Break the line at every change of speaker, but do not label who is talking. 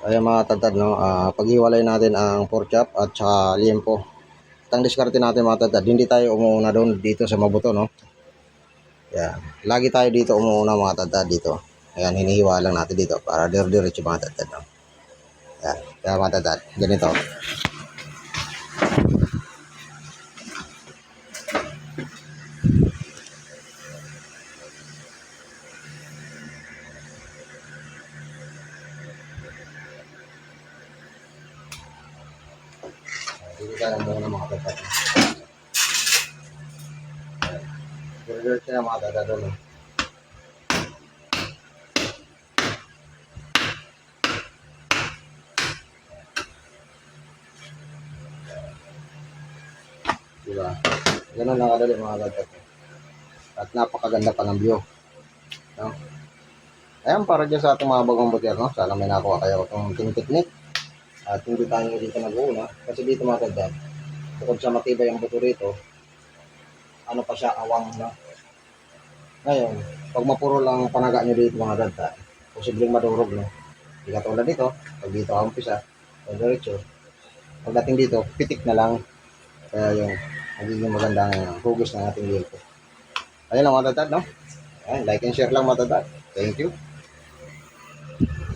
Ayan mga tadtad, no? Ah, paghiwalay natin ang pork chop at saka liempo. At ang diskarte natin mga tadtad, hindi tayo umuuna doon dito sa mabuto, no? Yan. Lagi tayo dito umuuna mga tadtad dito. Ayan, hinihiwa lang natin dito para dir-diretso mga tadtad, no? Yan. Kaya mga tadtad, ganito. Dito tayo muna mga. Ayan. Dir-diretso na mga tadtad, no? Diba? Ganun lang kadali mga tadtad. At napakaganda pa ng view. No? Ayan, para dyan sa ating mga bagong butir, no? Sana may nakuha kayo itong technique. At hindi tayo dito nag-uuna. Kasi dito mga tadtad, bukod sa matibay ang buto rito, ano pa siya, awang na. Ngayon, pag mapuro lang panaga nyo dito mga tadtad, posibleng madurog, no? Hindi katulad dito, pag dito ang umpisa, o diretso, pagdating dito, pitik na lang. Kaya yung magiging magandang hugis ng ating liempo. Ayun lang mga tadtad, no? Ayan, like and share lang mga tadtad. Thank you.